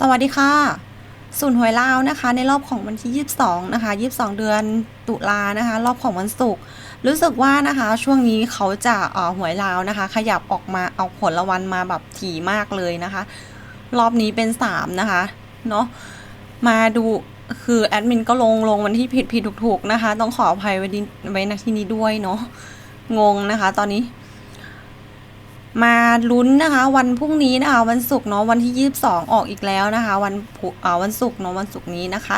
สวัสดีค่ะศูนย์หวยลาวนะคะ ในรอบของวันที่ 22 นะคะ 22 เดือนตุลานะคะ รอบของวันศุกร์รู้สึกว่านะคะช่วงนี้เขาจะเอ่อหวยลาวนะคะ ขยับออกมาเอาผลละวันมาแบบถี่มากเลยนะคะ รอบนี้เป็น 3 นะคะเนาะมาดูคือแอดมินก็ลงลงวันที่ผิดผิดถูกถูกๆนะคะ ต้องขออภัยไว้ไว้ณที่นี้ด้วยเนาะงงนะคะ ตอนนี้ มาลุ้นนะคะ วันพรุ่งนี้นะคะวันศุกร์เนาะวันที่ 22 ออกอีกแล้วนะคะ วันวันศุกร์เนาะวันศุกร์นี้นะคะ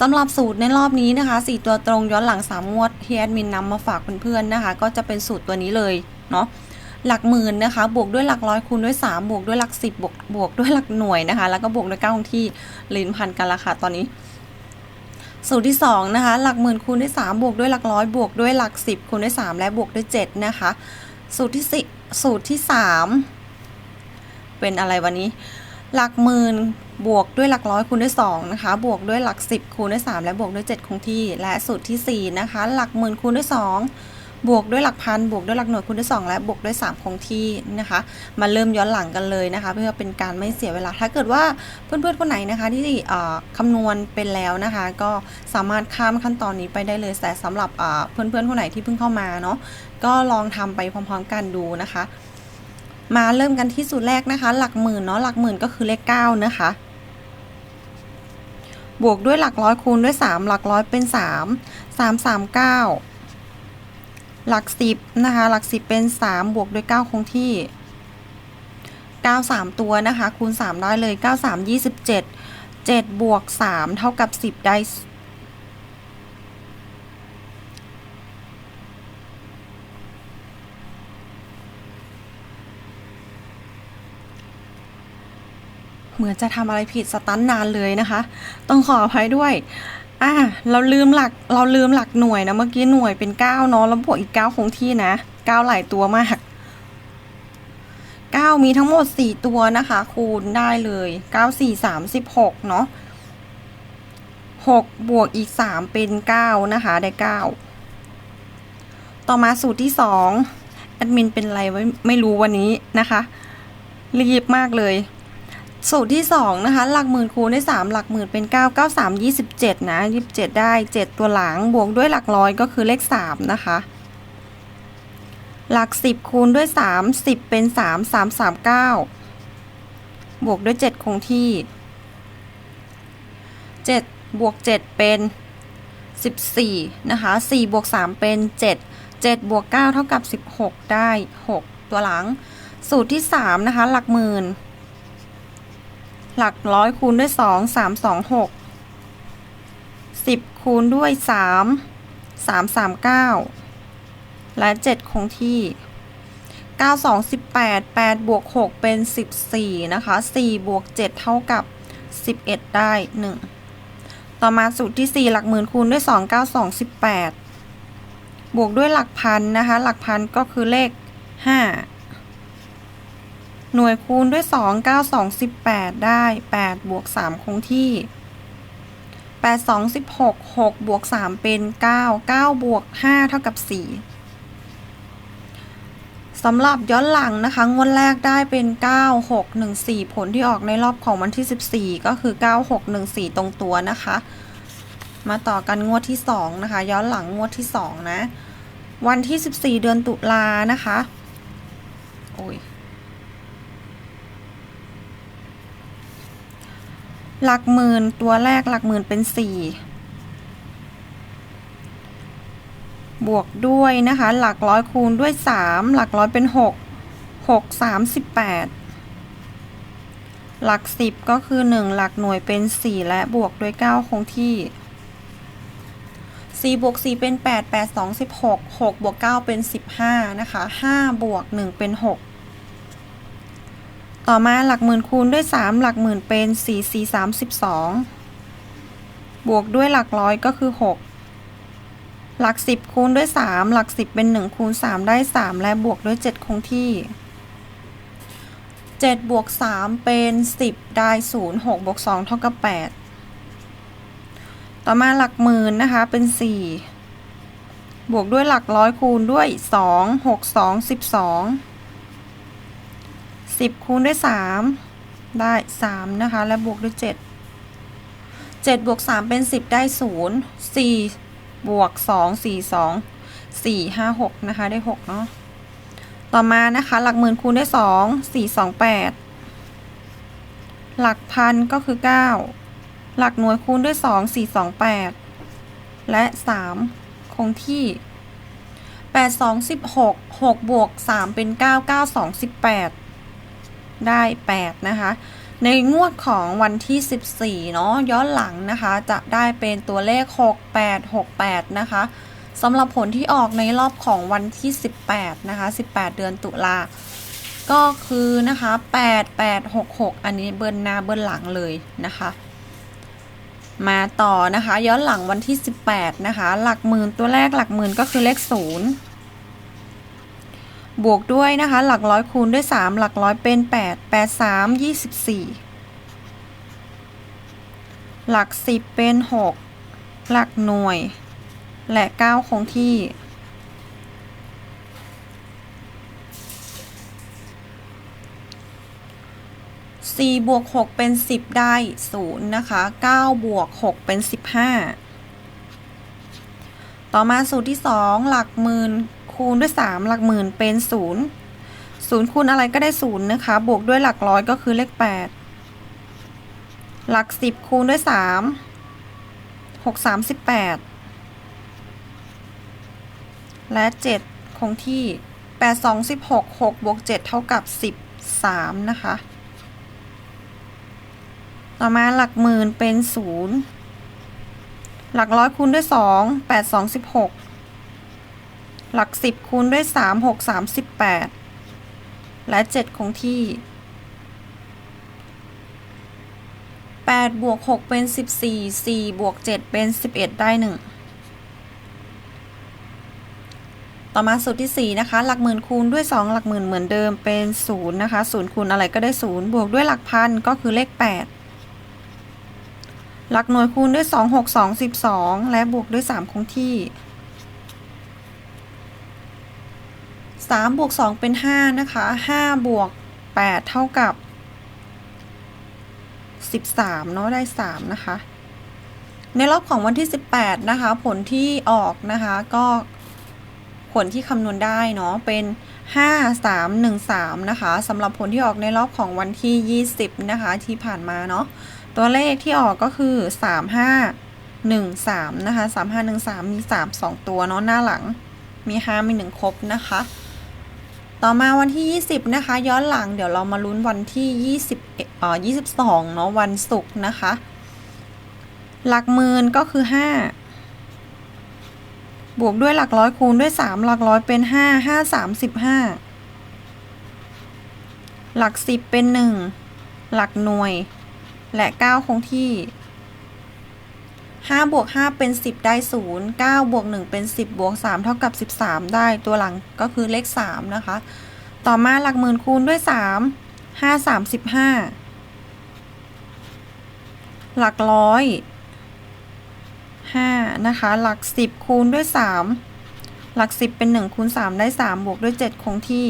สำหรับสูตรในรอบนี้นะคะ 4 ตัวตรงย้อนหลัง 3 งวดที่แอดมินนำมาฝากเพื่อนๆนะคะ ก็จะเป็นสูตรตัวนี้เลยเนาะหลักหมื่นนะคะ บวกด้วยหลักร้อยคูณด้วย 3 บวกด้วยหลัก 10 บวกบวกด้วยหลักหน่วยนะคะ แล้วก็บวกด้วยเก้าองที่ลิ้นพันกันละค่ะตอนนี้สูตรที่สองนะคะหลักหมื่นคูณด้วย 3 บวกด้วยหลักร้อยบวกด้วยหลัก 10คูณด้วย 3 และบวกด้วย7นะคะ สูตรที่สี่สูตรที่สามเป็นอะไรวันนี้ หลักหมื่นบวกด้วยหลักร้อยคูณด้วยสองนะคะ บวกด้วยหลักสิบคูณด้วยสามและบวกด้วยเจ็ดคงที่ และสูตรที่สี่นะคะ หลักหมื่นคูณด้วยสอง บวกด้วยหลักพันบวกด้วยหลักหน่วยคูณด้วยสองและบวกด้วยสามคงที่นะคะ มาเริ่มย้อนหลังกันเลยนะคะ เพื่อเป็นการไม่เสียเวลา ถ้าเกิดว่าเพื่อนๆคนไหนนะคะที่คำนวณเป็นแล้วนะคะ ก็สามารถข้ามขั้นตอนนี้ไปได้เลยแต่สำหรับเพื่อนๆคนไหนที่เพิ่งเข้ามาเนาะก็ลองทำไปพร้อมๆกันดูนะคะ มาเริ่มกันที่สูตรแรกนะคะ หลักหมื่นเนาะหลักหมื่นก็คือเลขเก้านะคะบวกด้วยหลักร้อยคูณด้วยสามหลักร้อยเป็นสามสามสามเก้า หลักสิบนะคะ หลักสิบเป็นสามบวกด้วยเก้าคงที่เก้าสามตัวนะคะ คูณสามได้เลยเก้าสามยี่สิบเจ็ดเจ็ดบวกสามเท่ากับสิบได้เหมือนจะทำอะไรผิดสตันนานเลยนะคะ ต้องขออภัยด้วย อ่าเราลืมหลักเราลืมหลักหน่วยนะเมื่อกี้หน่วยเป็นเก้าเนาะแล้วบวกอีกเก้าคงที่นะเก้าหลายตัวมากเก้ามีทั้งหมดสี่ตัวนะคะ คูณได้เลยเก้าสี่สามสิบหกเนาะหกบวกอีกสามเป็นเก้านะคะได้เก้าต่อมาสูตรที่สองแอดมินเป็นอะไรไว้ไม่รู้วันนี้นะคะ รีบมากเลย สูตรที่สองนะคะ หลักหมื่นคูณด้วยสามหลักหมื่นเป็นเก้าเก้าสามยี่สิบเจ็ดนะยี่สิบเจ็ดได้เจ็ดตัวหลังบวกด้วยหลักร้อยก็คือเลขสามนะคะ หลักสิบคูณด้วยสามสิบเป็นสามสามสามเก้าบวกด้วยเจ็ดคงที่เจ็ดบวกเจ็ดเป็นสิบสี่นะคะสี่บวกสามเป็นเจ็ดเจ็ดบวกเก้าเท่ากับสิบหกได้หกตัวหลัง สูตรที่สามนะคะ หลักหมื่น หลักร้อยคูณด้วยสองสามสองหกสิบคูณด้วยสามสามสามเก้าและเจ็ดคงที่เก้าสองสิบแปดแปดบวกหกเป็นสิบสี่นะคะสี่บวกเจ็ดเท่ากับสิบเอ็ดได้หนึ่งต่อมาสูตรที่สี่หลักหมื่นคูณด้วยสองเก้าสองสิบแปดบวกด้วยหลักพันนะคะ หลักพันก็คือเลขห้า หน่วยคูณด้วย 2 9 2 18 ได้ 8 บวก 3 คงที่ 8 2 16 6 บวก 3 เป็น 9 9 บวก 5 เท่ากับ 4 สำหรับย้อนหลังนะคะ งวดแรกได้เป็น 9 6 1 4 ผลที่ออกในรอบของวันที่ 14 ก็คือ 9 6 1 4 ตรงตัวนะคะ มาต่อกันงวดที่ 2 นะคะ ย้อนหลังงวดที่ 2 นะ วันที่ 14 เดือนตุลานะคะ โอ้ย หลักหมื่นตัวแรกหลักหมื่นเป็นสี่บวกด้วยนะคะ หลักร้อยคูณด้วยสามหลักร้อยเป็นหกหกสามสิบแปดหลักสิบก็คือหนึ่งหลักหน่วยเป็นสี่และบวกด้วยเก้าคงที่สี่บวกสี่เป็นแปดแปดสองสิบหกหกบวกเก้าเป็นสิบห้านะคะห้าบวกหนึ่งเป็นหก ต่อมาหลักหมื่นคูณด้วย 3 หลักหมื่นเป็น 4 4 32บวกด้วยหลักร้อยก็คือ 6 หลัก 10 คูณด้วย 3 หลัก 10 เป็น 1 คูณ 3 ได้ 3 และบวกด้วย 7 คงที่ 7 บวก 3 เป็น 10 ได้ 0 6 บวก 2 เท่ากับ 8 ต่อมาหลักหมื่นนะคะเป็น 4 บวกด้วยหลักร้อยคูณด้วย 2 6 2 12 10 คูณด้วย 3 ได้ 3 นะคะ และบวกด้วย 7 7 บวก 3 เป็น 10 ได้ 0 4 บวก 2 4 2 4 5 6 นะคะ ได้ 6 เนาะต่อมานะคะ หลักหมื่นคูณด้วย 2 4 2 8 หลักพันก็คือ 9 หลักหน่วยคูณด้วย 2 4 2 8 และ 3 คงที่8 2 16 6บวก 3 เป็น 9 9 2 18 ได้ 8 นะคะ ในงวดของวันที่ 14 เนาะย้อนหลังนะคะ จะได้เป็นตัวเลข 6868 นะคะสำหรับผลที่ออกในรอบของวันที่ 18 นะคะ 18 เดือนตุลา ก็คือนะคะ 8866 อันนี้เบิ้ลหน้าเบิ้ลหลังเลยนะคะ มาต่อนะคะ ย้อนหลังวันที่ 18 นะคะ หลักหมื่นตัวแรกหลักหมื่นก็คือเลข 0 บวกด้วยนะคะ หลักร้อยคูณด้วย 3 หลักร้อยเป็น 8 8 3 24 หลัก 10 เป็น 6 หลักหน่วย และ 9 คงที่ 4 บวก 6 เป็น 10 ได้ 0 นะคะ 9 บวก 6 เป็น 15 ต่อมาสูตรที่ 2 หลักหมื่น คูณด้วย 3 หลักหมื่นเป็น 0 0 คูณอะไรก็ได้ 0 นะคะ บวกด้วยหลักร้อยก็คือเลข 8 หลัก 10 คูณด้วย 3 6 38และ 7 คงที่ 8 2 16 6บวก7เท่ากับ 13 นะคะ ต่อมาหลักหมื่นเป็น 0 หลักร้อยคูณด้วย 2 8 2 16 หลัก10คูณด้วย3 6 38และ7คงที่8บวก6เป็น14 4บวก7เป็น11ได้1ต่อมาสูตรที่ 4 นะคะ หลักหมื่นคูณด้วย 2 หลักหมื่นเหมือนเดิมเป็น0นะคะ0คูณอะไรก็ได้ 0 บวกด้วยหลักพันก็คือเลข 8 หลักหน่วยคูณด้วย 2 6 2 12 และบวกด้วย 3 คงที่ 3บวก2เป็น 5 นะคะ5บวก8เท่ากับ 13 เนาะได้ 3 นะคะ ในรอบของวันที่ 18 นะคะ ผลที่ออกนะคะก็ผลที่คำนวณได้เนาะเป็น 5 3 1 3 นะคะสำหรับผลที่ออกในรอบของวันที่ 20 นะคะ ที่ผ่านมาเนาะตัวเลขที่ออกก็คือ 3 5 1 3 นะคะ 3 5 1 3 มี 3 2 ตัวเนาะหน้าหลังมี 5 มี 1 ครบนะคะ ต่อมาวันที่ 20 นะคะ ย้อนหลังเดี๋ยวเรามาลุ้นวันที่ 20เอ่อ22 เนาะวันศุกร์นะคะ หลักหมื่นก็คือ 5 บวกด้วยหลักร้อยคูณด้วย 3 หลักร้อยเป็น 5 5 35 หลัก 10 เป็น 1 หลักหน่วย และ 9 คงที่ 5บวก5เป็น 10 ได้ 0 9บวก1เป็น 10 บวก 3 เท่ากับ 13 ได้ตัวหลังก็คือเลข 3 นะคะ ต่อมาหลักหมื่นคูณด้วย 3 5 35 หลักร้อย5นะคะ หลัก 10 คูณด้วย 3 หลัก 10 เป็น1คูณ3ได้ 3 บวกด้วย 7 คงที่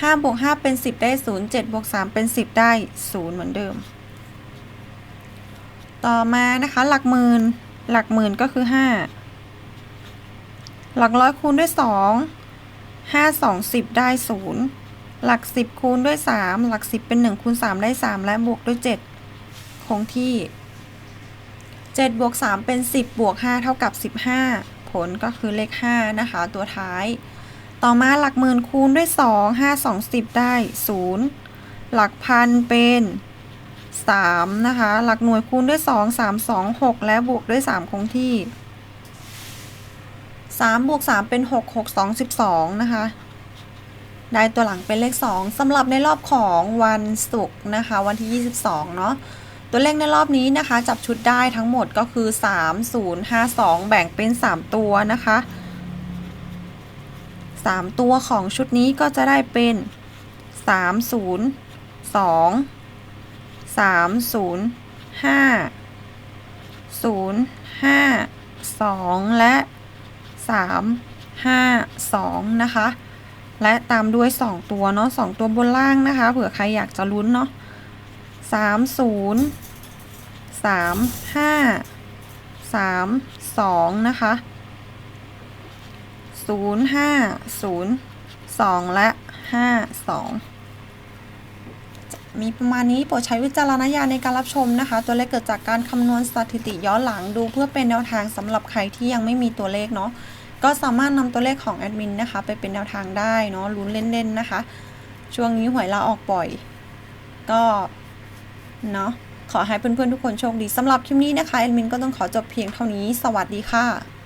5บวก5เป็น 10 ได้ 0 7บวก3เป็น 10 ได้ 0 เหมือนเดิม ต่อมานะคะหลักหมื่นหลักหมื่นก็คือ 5 หลักร้อยคูณด้วย 2 5 2 10 ได้ 0 หลัก 10 คูณด้วย 3 หลัก 10 เป็น 1 คูณ 3 ได้ 3 และบวกด้วย 7 คงที่ 7 บวก 3 เป็น 10 บวก 5 เท่ากับ 15 ผลก็คือเลข 5 นะคะ ตัวท้าย ต่อมาหลักหมื่นคูณด้วย 2 5 2 10 ได้ 0 หลักพันเป็น 3 นะคะ หลักหน่วยคูณด้วย 2 3 2 6 และบวกด้วย 3 คงที่ 3 บวก 3 เป็น 6 6 2 12 นะคะ ได้ตัวหลังเป็นเลข 2สำหรับในรอบของวันศุกร์นะคะ วันที่ 22 เนาะตัวเลขในรอบนี้นะคะ จับชุดได้ทั้งหมดก็คือ 3 0 5 2 แบ่งเป็น 3 ตัวนะคะ 3 ตัวของชุดนี้ก็จะได้เป็น 3 0 2 3 0 5 0 5 2และ3 5 2นะคะ และตามด้วย2ตัวเนาะ2ตัวบนล่างนะคะ เผื่อใครอยากจะลุ้นเนาะ30 35 32นะคะ05 02และ52 มีประมาณนี้โปรดใช้วิจารณญาณในการรับชมนะคะ ตัวเลขเกิดจากการคำนวณสถิติย้อนหลังดู เพื่อเป็นแนวทางสำหรับใครที่ยังไม่มีตัวเลขเนาะก็สามารถนำตัวเลขของแอดมินนะคะ ไปเป็นแนวทางได้เนาะลุ้นเล่นๆนะคะ ช่วงนี้หวยลาออกบ่อย ก็เนาะขอให้เพื่อนๆทุกคนโชคดีสำหรับคลิปนี้นะคะแอดมินก็ต้องขอจบเพียงเท่านี้ สวัสดีค่ะ